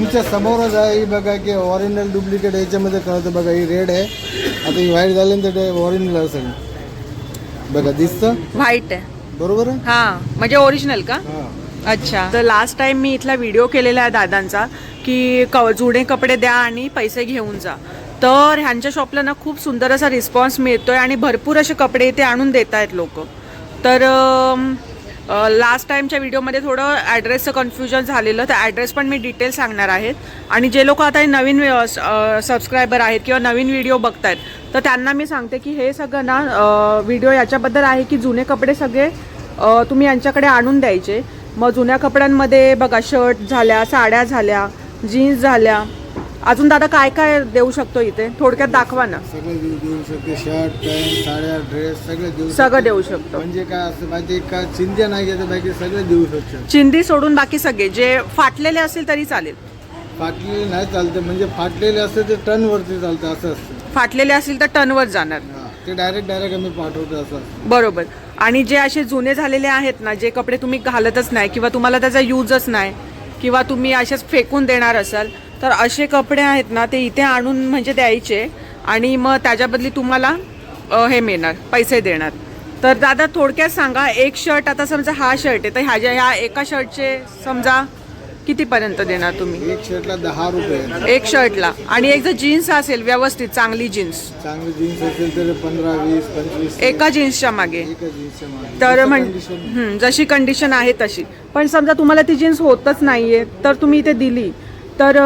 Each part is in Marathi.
तुमच्या समोरच आहे ही बघा की ओरिजिनल डुप्लिकेट याच्यामध्ये कळतं. बघा ही रेड आहे. आता ही व्हाईट झाल्यानंतर ते ओरिजिनल असेल. बघा दिसतं? व्हाईट आहे. बरोबर आहे? हा म्हणजे ओरिजिनल का? हां. अच्छा. तर लास्ट टाइम मी इथला व्हिडिओ केलेला आहे दादांचा की क जुने कपडे द्या आणि पैसे घेऊन जा. तर ह्यांच्या शॉपला ना खूप सुंदर असा रिस्पॉन्स मिळतोय आणि भरपूर असे कपडे इथे आणून देत आहेत लोक. तर लास्ट टाईमच्या व्हिडिओमध्ये थोडं ॲड्रेसचं कन्फ्युजन झालेलं तर ॲड्रेस पण मी डिटेल सांगणार आहेत. आणि जे लोक आता हे नवीन सबस्क्रायबर आहेत किंवा नवीन व्हिडिओ बघतायत तर त्यांना मी सांगते की हे सगळं ना व्हिडिओ याच्याबद्दल आहे की जुने कपडे सगळे तुम्ही यांच्याकडे आणून द्यायचे. मग जुन्या कपड्यांमध्ये बघा शर्ट झाल्या साड्या झाल्या जीन्स झाल्या अजून दादा काय काय देऊ शकतो इथे? थोडक्यात दाखवा ना. सगळे देऊ देऊ शकते शर्ट पॅन्ट साड्या ड्रेस सगळे देऊ सगळं शकते. देऊ शकतो. म्हणजे काय असं माहिती का? चिंध्या नाही घेत बाकी सगळे देऊ शकतो. चिंदी सोडून बाकी सगळे जे फाटलेले असेल तरी चालेल. फाटलेले नाही चालते म्हणजे फाटलेले असते ते टन वरती चालतं असं असतं. फाटलेले असतील तर टनवर जाणार. हा, ते डायरेक्ट डायरेक्ट आम्ही पाठवतो असं असतं. बरोबर. आणि जे असे जुने झालेले आहेत ना जे कपडे तुम्ही घालतच नाही किंवा तुम्हाला त्याचा यूजच नाही किंवा तुम्ही असेच फेकून देणार असाल तर असे कपडे आहेत ना ते इथे आणून म्हणजे द्यायचे आणि मग त्याच्याबदली तुम्हाला हे मिळणार पैसे देणार. तर दादा थोडक्यात सांगा एक शर्ट आता समजा हा शर्ट आहे तर ह्याच्या ह्या एका शर्टचे समजा कितीपर्यंत देणार तुम्ही? एक शर्टला दहा रुपये. एक शर्टला आणि एक जर जीन्स असेल व्यवस्थित चांगली जीन्स चांगली जीन्स असेल तर पंधरा वीस पंचवीस. एका जीन्सच्या मागे. तर म्हण जशी कंडिशन आहे तशी. पण समजा तुम्हाला ती जीन्स होतच नाहीये तर तुम्ही इथे दिली. तर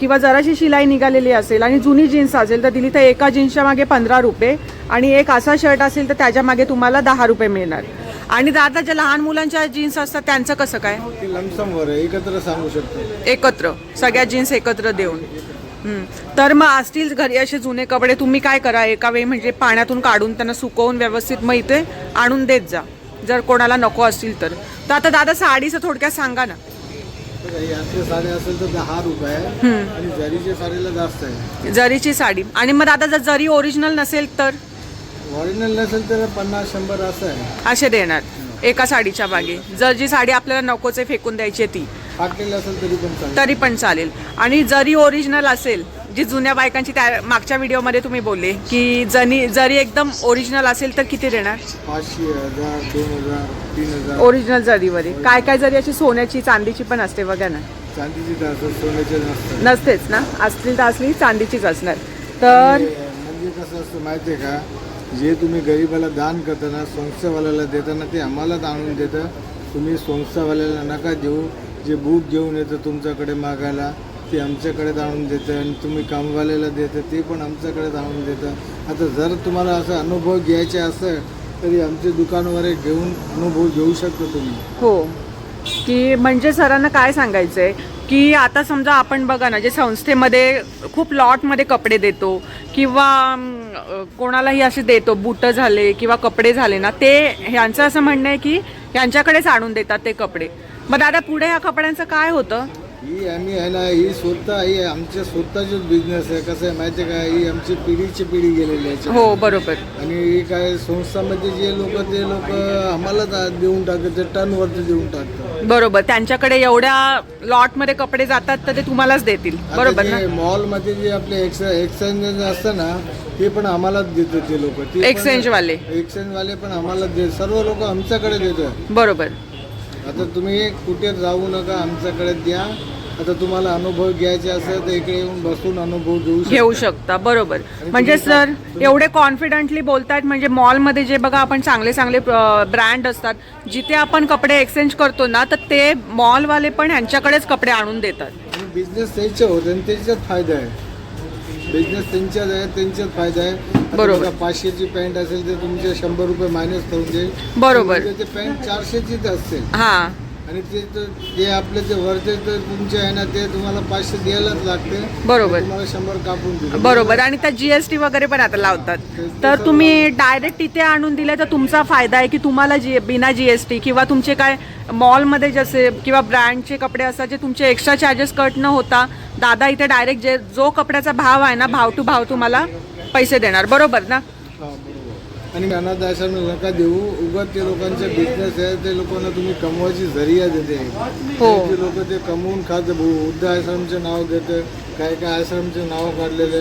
किंवा जराशी शिलाई निघालेली असेल आणि जुनी जीन्स असेल तर दिली तर एका जीन्सच्या मागे पंधरा रुपये आणि एक असा शर्ट असेल तर त्याच्यामागे तुम्हाला दहा रुपये मिळणार. आणि दादा ज्या लहान मुलांच्या जीन्स असतात त्यांचं कसं काय? एकत्र सांगू शकतो. एकत्र. सगळ्या जीन्स एकत्र देऊन. हं. तर मग असतील घरी असे जुने कपडे तुम्ही काय करा? एका वेळी म्हणजे पाण्यातून काढून त्यांना सुकवून व्यवस्थित मग इथे आणून देत जा. जर कोणाला नको असतील तर. तर आता दादा साडीचं थोडक्यात सांगा ना. बघा, असले साडे असेल तर दहा रुपये. आणि जरीच्या साडीला जास्त आहे. जरीची साडी. आणि मग दादा जर जरी ओरिजिनल नसेल तर? ओरिजिनल नसेल तर पन्नास शंभर असं आहे. असे देणार. एका साडीच्या मागे. जर जी साडी आपल्याला नकोच फेकून द्यायची ती. फाटलेलं असेल तरी पण चालेल. तरी पण चालेल. आणि जरी ओरिजिनल असेल जी जुन्या बायकांची त्या मागच्या व्हिडिओमध्ये तुम्ही बोलले की जनी जरी एकदम ओरिजिनल असेल तर किती देणार? पाचशे हजार दोन हजार तीन हजार. ओरिजिनल जरीवरी काय काय जरी अशी सोन्याची चांदीची पण असते बघा ना. चांदीची सोन्याचे नसतं नसतेच ना? असतील तर असली चांदीचीच असणार. तर म्हणजे म्हणजे कसं असतं माहिती आहे का? जे तुम्ही गरीबाला दान करताना संस्थावाल्याला देताना ते आम्हालाच आणून देतं. तुम्ही संस्थावाल्याला नका देऊ. जे बुक घेऊन येतं तुमच्याकडे मागायला ते आमच्याकडे आणून देतं आणि तुम्ही कामवाल्याला देतं ते पण आमच्याकडेच आणून देतं. आता जर तुम्हाला असा अनुभव घ्यायचे असेल तरी आमचे दुकानवर घेऊन अनुभव घेऊ शकतो तुम्ही. हो. की म्हणजे सरांना काय सांगायचं आहे की आता समजा आपण बघा ना जे संस्थेमध्ये खूप लॉटमध्ये कपडे देतो किंवा कोणालाही असे देतो बुटं झाले किंवा कपडे झाले ना ते ह्यांचं असं म्हणणं आहे की यांच्याकडेच आणून देतात ते कपडे. मग दादा पुढे ह्या कपड्यांचं काय होतं? ही आम्ही आहे ना ही स्वतः ही आमच्या स्वतःचीच बिझनेस आहे. कसं आहे माहिती आहे का? ही आमची पिढीची पिढी गेलेली आहे हो बरोबर. आणि हे काय संस्थामध्ये जे लोक ते लोक आम्हाला दा- देऊन टाकतात ते टनवरती देऊन टाकतात. बरोबर. त्यांच्याकडे एवढ्या लॉटमध्ये कपडे जातात तर ते तुम्हालाच देतील. बरोबर ना? मॉलमध्ये जे आपले एक्सचेंज असतं ना ते पण आम्हालाच देतात ते लोक. Exchange वाले. एक्सचेंज वाले पण आम्हाला सर्व लोक आमच्याकडे देतात. बरोबर. आता तुम्ही कुठे जाऊ नका आमच्याकडे द्या. आता तुम्हाला अनुभव घ्यायचे असेल तर इकडे येऊन बसून अनुभव घेऊ शकता. घेऊ शकता बरोबर. म्हणजे सर एवढे कॉन्फिडेंटली बोलतायत म्हणजे मॉलमध्ये जे बघा आपण चांगले चांगले ब्रँड असतात जिथे आपण कपडे एक्सचेंज करतो ना तर ते मॉलवाले पण ह्यांच्याकडेच कपडे आणून देतात. बिझनेस त्यांचे होते आणि त्यांच्यात फायदा आहे. बिझनेस त्यांच्यात आहे त्यांच्यात फायदा आहे. बरोबर. पाचशेची पॅन्ट असेल तर तुमचे शंभर रुपये मायनस करून देईल बरोबर. ते पॅन्ट चारशेचीच असते. हा. आणि ते तर जे आपले ते वरचे तर तुमचे आहे ना ते तुम्हाला पाचशे द्यायलाच लागते. बरोबर. तुम्हाला शंभर कापून देईल बरोबर. आणि त्या जीएसटी वगैरे पण आता लावतात. तर तुम्ही डायरेक्ट तिथे आणून दिले तर तुमचा फायदा आहे की तुम्हाला जी बिना जीएसटी किंवा तुमचे काय मॉलमध्ये जसे किंवा ब्रँडचे कपडे असतात जे तुमचे एक्स्ट्रा चार्जेस कट न होता दादा इथे डायरेक्ट जे जो कपड्याचा भाव आहे ना भाव टू भाव तुम्हाला पैसे देणार. बरोबर ना? आणि अनाथ आश्रमाला नका देऊ. उगत ते लोकांचे बिझनेस आहे ते लोकांना तुम्ही कमवायची जरिया देते. हो. ते लोक ते कमवून खात वृद्ध आश्रमचे नाव देते. काय काय आश्रमचे नाव काढलेले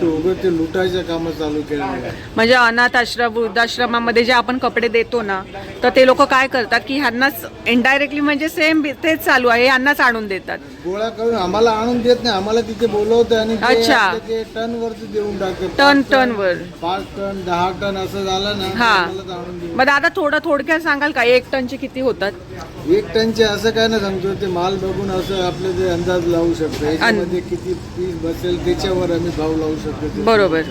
ते उगत ते लुटायचे कामं चालू आहे. म्हणजे अनाथ आश्रम वृद्धाश्रमामध्ये जे आपण कपडे देतो ना तर ते लोक काय करतात की ह्यांनाच इनडायरेक्टली म्हणजे सेम तेच चालू आहे ह्यांनाच आणून देतात. गोळा करून आम्हाला आणून देत नाही आम्हाला तिथे बोलवते आणि ते अच्छा. टन वरती देऊन टाकते टन टन वर पाच टन दहा टन असं झालं ना हा. मग दादा थोडं थोडक्यात सांगाल का? एक टनचे किती होतात? एक टनचे असं काय ना सांगतो ते माल बघून असं आपले ते अंदाज लावू शकतो. याच्यामध्ये किती पीस बसेल त्याच्यावर आम्ही भाव लावू शकतो. बरोबर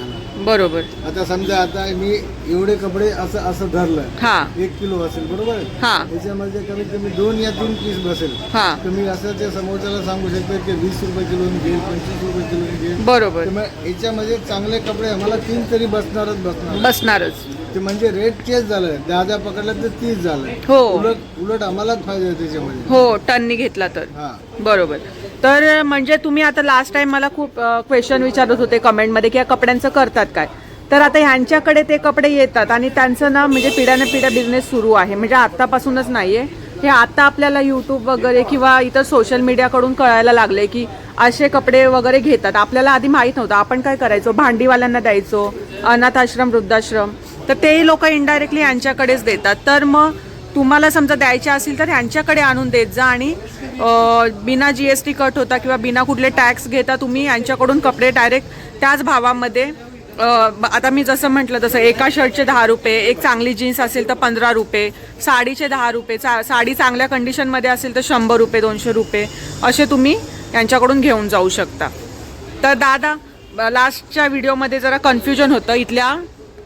बरोबर. आता समजा आता मी एवढे कपडे असं असं धरलं हा. एक किलो असेल बरोबर? हा. त्याच्यामध्ये कमीत कमी दोन या तीन पीस बसेल. हा. तर मी असं त्या समोरच्याला सांगू शकतो की वीस रुपये किलो घेईल पंचवीस रुपये किलो घेईल. बरोबर. याच्यामध्ये चांगले कपडे आम्हाला तीन तरी बसणारच बसणार. बसणारच. ते म्हणजे रेट तेच झालं. दहा पकडलं तर तीस झालं. हो. उलट उलट आम्हालाच फायदा आहे त्याच्यामध्ये. हो टननी घेतला तर. हा. बरोबर. तर म्हणजे तुम्ही आता लास्ट टाइम मला खूप क्वेश्चन विचारत होते कमेंटमध्ये की या कपड्यांचं करतात काय? तर आता ह्यांच्याकडे ते कपडे येतात आणि त्यांचं ना म्हणजे पिढ्याने पिढ्या बिझनेस सुरू आहे. म्हणजे आत्तापासूनच नाही आहे हे आता आपल्याला यूट्यूब वगैरे किंवा इतर सोशल मीडियाकडून कळायला लागले की असे कपडे वगैरे घेतात. आपल्याला आधी माहीत नव्हतं. आपण काय करायचो? भांडीवाल्यांना द्यायचो अनाथ आश्रम वृद्धाश्रम. तर तेही लोक इनडायरेक्टली यांच्याकडेच देतात. तर मग तुम्हाला समजा द्यायचे असेल तर ह्यांच्याकडे आणून देत जा आणि बिना जी एस टी कट होता किंवा बिना कुठले टॅक्स घेता तुम्ही यांच्याकडून कपडे डायरेक्ट त्याच भावामध्ये आता मी जसं म्हटलं तसं एका शर्टचे दहा रुपये एक चांगली जीन्स असेल तर पंधरा रुपये साडीचे दहा रुपये चा साडी चांगल्या कंडिशनमध्ये असेल तर शंभर रुपये दोनशे रुपये असे तुम्ही यांच्याकडून घेऊन जाऊ शकता. तर दादा लास्टच्या व्हिडिओमध्ये जरा कन्फ्युजन होतं. इथल्या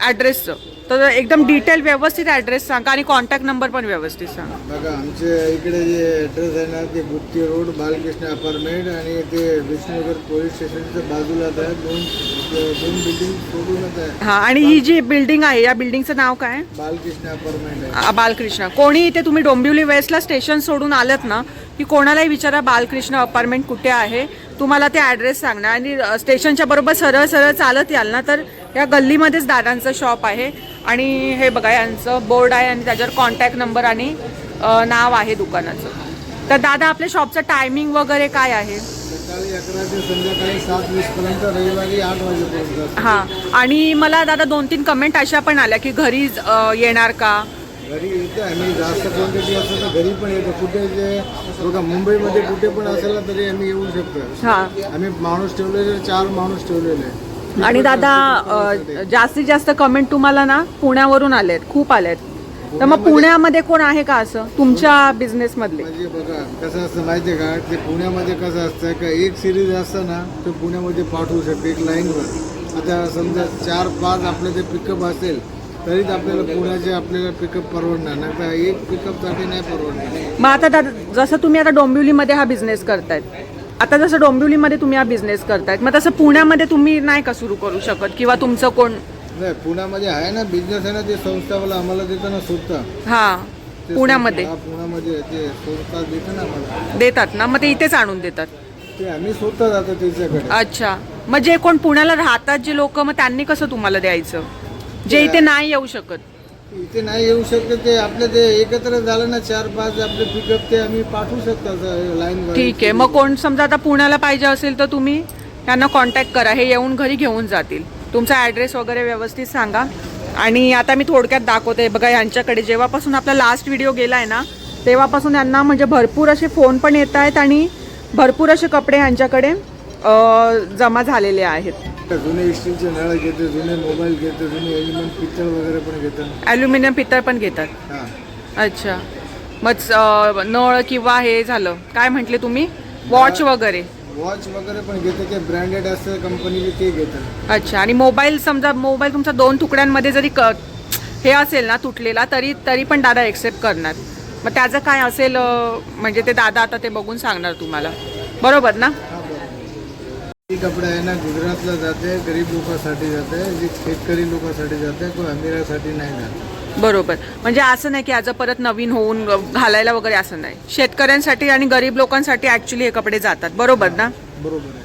ॲड्रेसचं तर एकदम डिटेल व्यवस्थित ॲड्रेस सांगा आणि कॉन्टॅक्ट नंबर पण व्यवस्थित सांगा. बघा आमचे इकडे जे ॲड्रेस आहे ना ते गुप्ती रोड बालकृष्ण अपार्टमेंट आणि ते विष्णुनगर पोलीस स्टेशनच्या बाजूलाच आहे. दोन दोन बिल्डिंग सोडूनच आहे. हां आणि ही जी बिल्डिंग आहे या बिल्डिंगचं नाव काय? आहे? बालकृष्ण अपार्टमेंट आहे. आ, बालकृष्ण. कोणी इथे तुम्ही डोंबिवली वेस्टला स्टेशन सोडून आलात ना की कोणालाही विचारा बालकृष्ण अपार्टमेंट कुठे आहे तुम्हाला ते ॲड्रेस सांगणार. आणि स्टेशनच्या बरोबर सरळ सरळ चालत याल ना तर या गल्लीमध्येच दादांचं शॉप आहे. आणि हे बघा यांचं बोर्ड आहे आणि त्याच्यावर कॉन्टॅक्ट नंबर आणि नाव आहे दुकानाचं. तर दादा आपल्या शॉपचं टायमिंग वगैरे काय आहे? हां. आणि मला दादा दोन तीन कमेंट अशा पण आल्या की घरी येणार का? घरी येतं आम्ही. जास्त क्वांटिटी तर घरी पण येतो. कुठे जे बघा मुंबईमध्ये कुठे पण असेल तरी आम्ही येऊ शकतो. हां. आम्ही माणूस ठेवलेले चार माणूस ठेवलेले. आहे. आणि दादा अ, जास्तीत जास्त कमेंट तुम्हाला ना पुण्यावरून आलेत खूप आलेत. तर मग पुण्यामध्ये कोण आहे का असं? तुमच्या बिझनेस मधले म्हणजे बघा कसं असतं माहितीये का? ते पुण्यामध्ये कसं असतं का एक सिरीज असतं ना ते पुण्यामध्ये पाठवू शकते एक लाईनवर आता समजा चार पाच आपलं ते पिकअप असेल तरीच आपल्याला पुण्याचे आपल्याला पिकअप परवडणार नाही. तर एक पिकअपसाठी नाही परवडणार. मग आता दादा जसं तुम्ही आता डोंबिवलीमध्ये हा बिझनेस करतायत आता जसं डोंबिवलीमध्ये तुम्ही हा बिझनेस करतायत मग तसं पुण्यामध्ये तुम्ही नाही का सुरू करू शकत? किंवा तुमचं कोण? नाही पुण्यामध्ये आहे ना बिझनेस आहे ना ते संस्थावाला आम्हाला देतं ना स्वतः हा ते पुण्यामध्ये. हा, पुण्यामध्ये ते संस्था देतं ना आम्हाला. देतात ना मग ते इथेच आणून देतात. ते आम्ही स्वतः जातो त्याच्याकडे. अच्छा. मग जे कोण पुण्याला राहतात जे लोक मग त्यांनी कसं तुम्हाला द्यायचं? जे इथे नाही येऊ शकत. इथे नाही येऊ शकते ते आपलं ते एकत्र झालं ना चार पाच आपले पिकअप ते आम्ही पाठवू शकता लाईन ठीक आहे मग कोण समजा आता पुण्याला पाहिजे असेल तर तुम्ही त्यांना कॉन्टॅक्ट करा हे येऊन घरी घेऊन जातील. तुमचा ॲड्रेस वगैरे व्यवस्थित सांगा. आणि आता मी थोडक्यात दाखवते बघा यांच्याकडे जेव्हापासून आपला लास्ट व्हिडिओ गेला आहे ना तेव्हापासून यांना म्हणजे भरपूर असे फोन पण येत आहेत आणि भरपूर असे कपडे यांच्याकडे जमा झालेले आहेत. जुने स्टीलचे नळ घेते जुने मोबाईल घेते जुने पिक्चर वगैरे पण घेतात. ॲल्युमिनियम पितळ पण घेतात? हा. अच्छा. मग नळ किंवा हे झालं. काय म्हटले तुम्ही? वॉच वगैरे. वॉच वगैरे पण घेते ते ब्रँडेड असतं कंपनीचे ते घेतात. अच्छा. आणि मोबाईल समजा मोबाईल तुमचा दोन तुकड्यांमध्ये जरी क हे असेल ना तुटलेला तरी तरी पण दादा एक्सेप्ट करणार. मग त्याचं काय असेल अं, म्हणजे ते दादा आता ते बघून सांगणार तुम्हाला. बरोबर ना? हा कपडे आहे ना गुजरातला जाते गरीब लोकांसाठी जाते जे शेतकरी लोकांसाठी जाते कोण अमिरासाठी नाही जात. बरोबर. म्हणजे असं नाही की आज परत नवीन होऊन घालायला वगैरे असं नाही. शेतकऱ्यांसाठी आणि गरीब लोकांसाठी ॲक्च्युली हे कपडे जातात. बरोबर ना? बरोबर आहे.